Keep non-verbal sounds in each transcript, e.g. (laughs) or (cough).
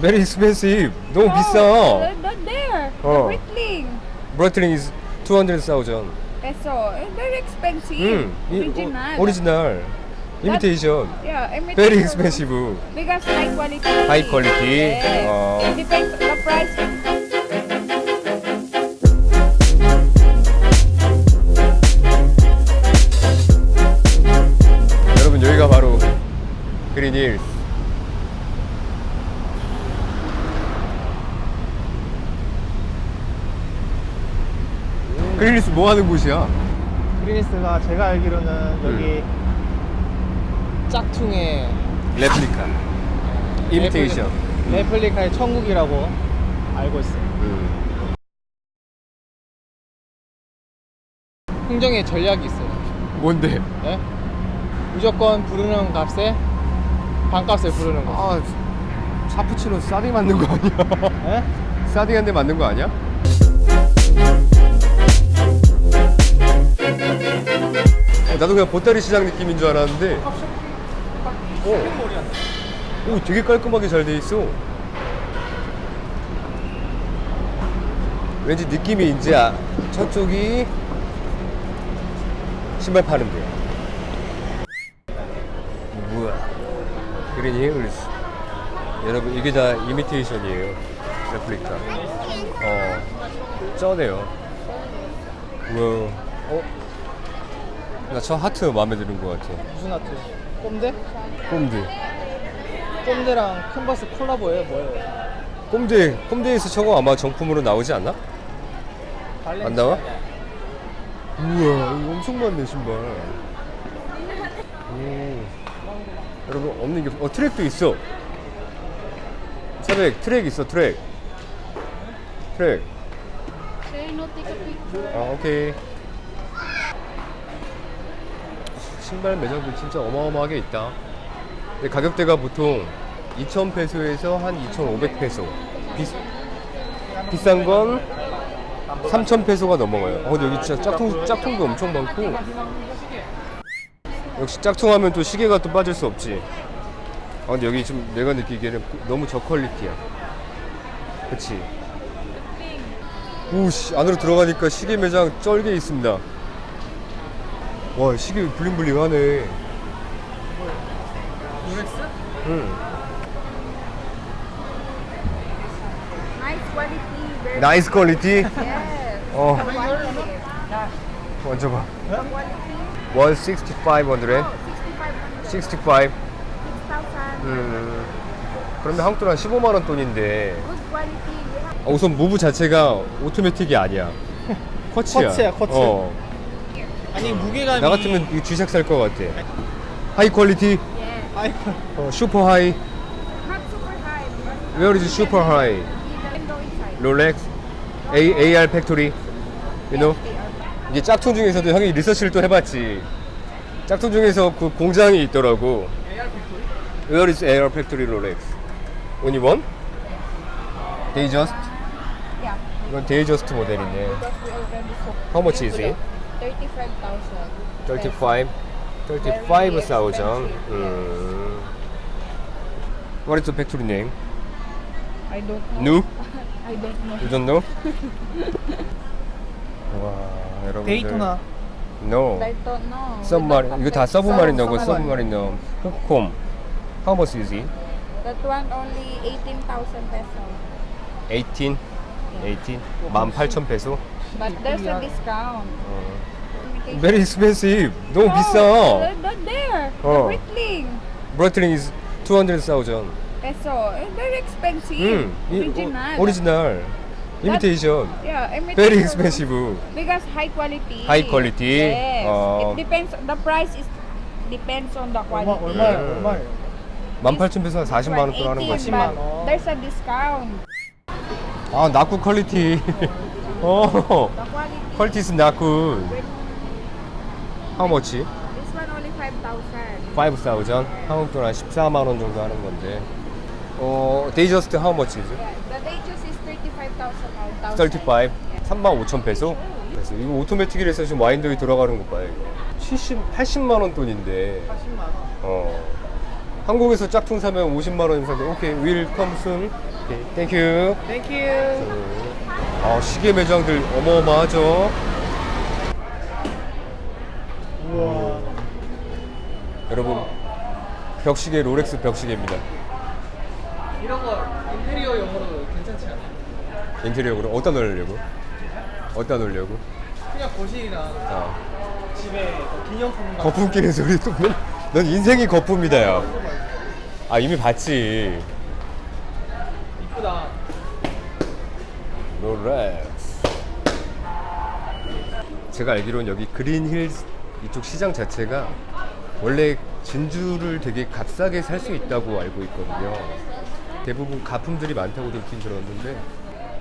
Very expensive. 너무 비싸. They're not there. Oh. The Breitling. 브라틀링 is 200,000. Peso. Eh, Very expensive. 음, 이- Original. 오, 오리지널. 이미테이션. Yeah, imitation. Very expensive. Because high quality. High quality. Yes. Oh. It depends on the price. 그린힐스 뭐 하는 곳이야? 그리니스가 제가 알기로는 여기 짝퉁의 레플리카. 이미테이션. 레플리- 레플리카의 천국이라고 알고 있어요. 음. 흥정의 전략이 있어요. 뭔데? 예? 무조건 부르는 값에 반값에 부르는 거. 아 차푸치노 사딩 맞는 거 아니야? 예? 사딩한테 맞는 거 아니야? 나도 그냥 보따리 시장 느낌인 줄 알았는데. 어. 오 되게 깔끔하게 잘 돼 있어. 왠지 느낌이 이제 아, 저쪽이 신발 파는 데야 뭐야 그린 힐스 여러분 이게 다 이미테이션이에요. 레플리카 어. 쩌네요. 우와. 어? 나 저 하트 마음에 드는 것 같아 무슨 하트? 꼼데? 꼼드 꼼데랑 큰버스 콜라보예요, 뭐예요? 꼼드 꼼드에서 저거 아마 정품으로 나오지 않나? 안 나와? 우와 이거 엄청 많네 신발 오. 여러분 없는 게 없- 어 트랙도 있어 차백 트랙 있어 트랙 트랙 Sir, no take a picture. 아 오케이 신발 매장도 진짜 어마어마하게 있다. 근데 가격대가 보통 2,000페소에서 한 2,500페소. 비, 비싼 건 3,000페소가 넘어가요. 어, 근데 여기 진짜 짝퉁, 짝퉁도 엄청 많고. 역시 짝퉁하면 또 시계가 또 빠질 수 없지. 아 근데 여기 좀 내가 느끼기에는 너무 저퀄리티야. 그치? 오씨 안으로 들어가니까 시계 매장 쩔게 있습니다. 와 시계 블링블링하네. 응. Nice quality. Very 나이스 퀄리티. Yes. 어 Quality. 만져봐. Quality. 16500. 65. 65. 6,000. 음. 그런데 한국 돈 한 15만 원 돈인데 Good quality. We have 어, 우선 무브 자체가 오토매틱이 아니야. 쿼츠야. 쿼츠야, 쿼츠. 어. 아니 무게감이 나 같으면 이 G색 살 것 같아. 하이 퀄리티. yes. 아이, 어, 슈퍼 하이. Not super high. but Where is super high? You can go inside. 롤렉스, A, AR 팩토리, you know? 이게 짝퉁 중에서도 형이 리서치를 또 해봤지. 짝퉁 중에서 그 공장이 있더라고. Where is AR 팩토리 롤렉스? Only one? Dayjust? Yeah. 이건 Dayjust 모델이네. Because we already sold. How much is it? 35,000. 35, 35,000. 음. What is the factory name? I don't know. New? I don't know. You don't know? 와, 여러분들. 데이토나 No. I don't know. 서브마린 이거 다 서브마린 넣고 서브마린. 서브마린 넣어 흑콤 How much is it? That one only 18,000 peso. 18? 18? 18,000 페소? But there's a discount. Imitation. Very expensive 너무 No, 비싸 They're not there. The Oh. Breitling. 브라틀링 is 200,000 Peso. Eh, Very expensive. 음, 이- Original. 오, 오리지널 이미테이션 Yeah, imitation. Very expensive Because high quality. High quality. Yes. Oh. It depends. The price is depends on the 얼마 quality. 얼마예요? 음. 얼마예요? 18,000페소 한 40만 원돈 하는 18, 거지 만 but 원. There's a discount. 아 나쿠 퀄리티 어 The quality. 퀄리티 is not good How much? This one only 5,000. 5,000 한국 돈 한 14만 원 정도 하는 건데 어 데이저스트 how much is it? Yeah, the Datejust is 35,000 or 1,000. 35 3만 5천 페소? 그래서 이거 오토매틱이라서 지금 와인더기 들어가는 거 봐요 이거 70, 80만 원 돈인데 40만 원. 어 한국에서 짝퉁 사면 50만 원 이상 돼. 오케이, will come soon. 오케이, 땡큐. 땡큐. 아, 시계 매장들 어마어마하죠. 우와. 여러분, 벽시계 롤렉스 벽시계입니다. 이런 거 인테리어 용으로 괜찮지 않아? 인테리어로 어디다 넣으려고? 어디다 넣으려고? 그냥 거실이나 아, 집에 뭐 기념품 같은 거품 끼는 소리 또. 넌, 넌 인생이 거품이다, 야. 아, 이미 봤지. 이쁘다. 롤렉스. 제가 알기로는 여기 그린힐스 이쪽 시장 자체가 원래 진주를 되게 값싸게 살 수 있다고 알고 있거든요. 대부분 가품들이 많다고 듣긴 들었는데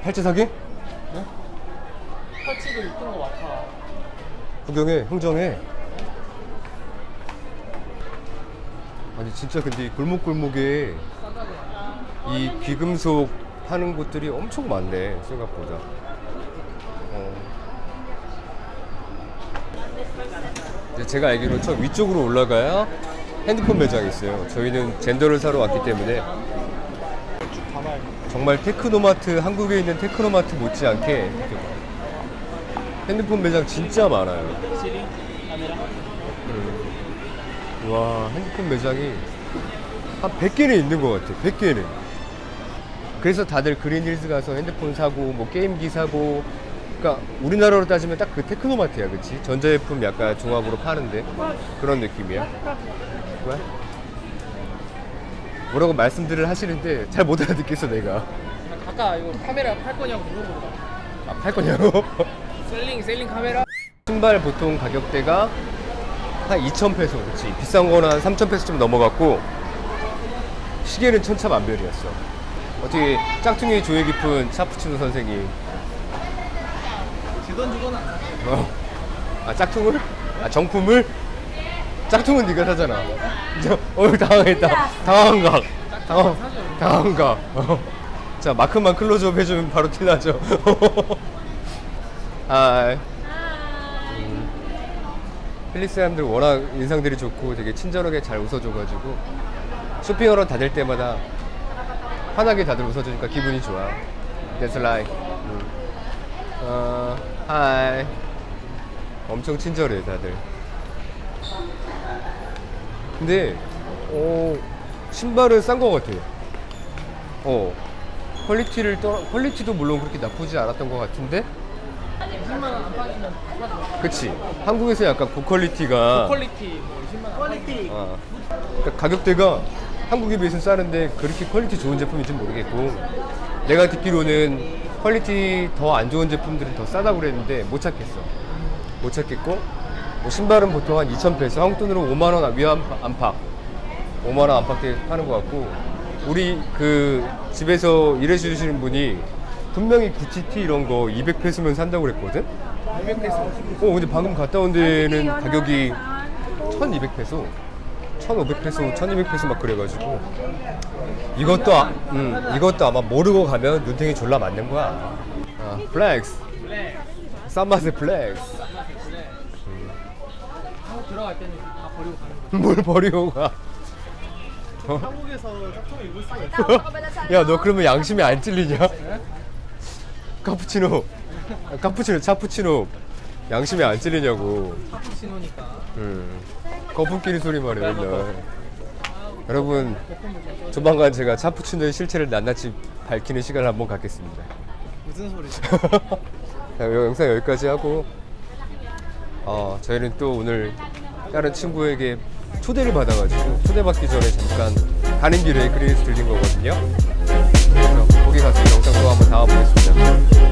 팔찌 사기? 팔찌도 이쁜 거 많다. 구경해, 흥정해. 아니 진짜 근데 이 골목골목에 이 귀금속 파는 곳들이 엄청 많네 생각보다. 어. 제가 알기로 저 위쪽으로 올라가야 핸드폰 매장이 있어요. 저희는 젠더를 사러 왔기 때문에 정말 테크노마트 한국에 있는 테크노마트 못지않게 핸드폰 매장 진짜 많아요. 카메라. 와 핸드폰 매장이 한 100개는 있는 것 같아 100개는 그래서 다들 그린힐스 가서 핸드폰 사고 뭐 게임기 사고 그러니까 우리나라로 따지면 딱 그 테크노마트야 그치 전자제품 약간 종합으로 파는데 그런 느낌이야 왜? 뭐라고 말씀들을 하시는데 잘 못 알아듣겠어 내가 아까 이거 카메라 팔 거냐고 물어보고. 아, 팔 거냐고? 셀링 셀링 카메라. 신발 보통 가격대가 한 2,000페소, 그치? 비싼 거는 한 3,000페소 좀 넘어갔고, 시계는 천차만별이었어. 어떻게 짝퉁이 조예 깊은 차푸치노 선생이, 주던 주거나. 어, 아, 짝퉁을? 아, 정품을? 짝퉁은 네가 사잖아. 저, 어, 당황했다. 당황각. 당황, 당황각. 어. 자, 마크만 클로즈업 해주면 바로 티나죠. 아, 필리스 사람들 워낙 인상들이 좋고 되게 친절하게 잘 웃어줘가지고 쇼핑하러 다닐 때마다 환하게 다들 웃어주니까 기분이 좋아. That's like. 음. 어, 하이. 엄청 친절해 다들. 근데 어, 신발은 싼 것 같아. 어. 퀄리티를 떠 퀄리티도 물론 그렇게 나쁘지 않았던 것 같은데 20만 원 안팎이면 사죠. 그치 한국에서 약간 고퀄리티가 퀄리티 뭐 20만 원. 퀄리티. 어. 그러니까 가격대가 한국에 비해서는 싸는데 그렇게 퀄리티 좋은 제품인지 모르겠고 내가 듣기로는 퀄리티 더 안 좋은 제품들은 더 싸다고 그랬는데 못 찾겠어. 못 찾겠고 뭐 신발은 보통 한 2,000페소 한국 돈으로 5만 원 위안 안팎 5만 원 안팎대 파는 것 같고 우리 그 집에서 일해주시는 분이 분명히 구찌티 이런 거 200페소면 산다고 그랬거든? 200페소. 어 근데 방금 갔다 온 데는 가격이 1200페소 1500페소 1200페소 막 그래가지고 이것도 아, 음, 이것도 아마 모르고 가면 눈탱이 졸라 맞는 거야 아, 플렉스 블랙. 싼 맛의 플렉스. 한국 들어갈 때는 다 버리고 가는 거. 뭘 버리고 가 한국에서 짝퉁을 입을 수가 있어. 야 너 그러면 양심이 안 찔리냐? 카푸치노 아, 카푸치노 차푸치노 양심이 안 찔리냐고 카푸치노니까. 음, 거품끼리 소리 말이에요 맨날 여러분 조만간 제가 차푸치노의 실체를 낱낱이 밝히는 시간을 한번 갖겠습니다. 무슨 소리죠? (laughs) 자, 영상 여기까지 하고 어, 저희는 또 오늘 다른 친구에게 초대를 받아가지고 초대받기 전에 잠깐 가는 길에 그린스 들린 거거든요. 그래서 거기 가서 영상 또 한번 담아보겠습니다.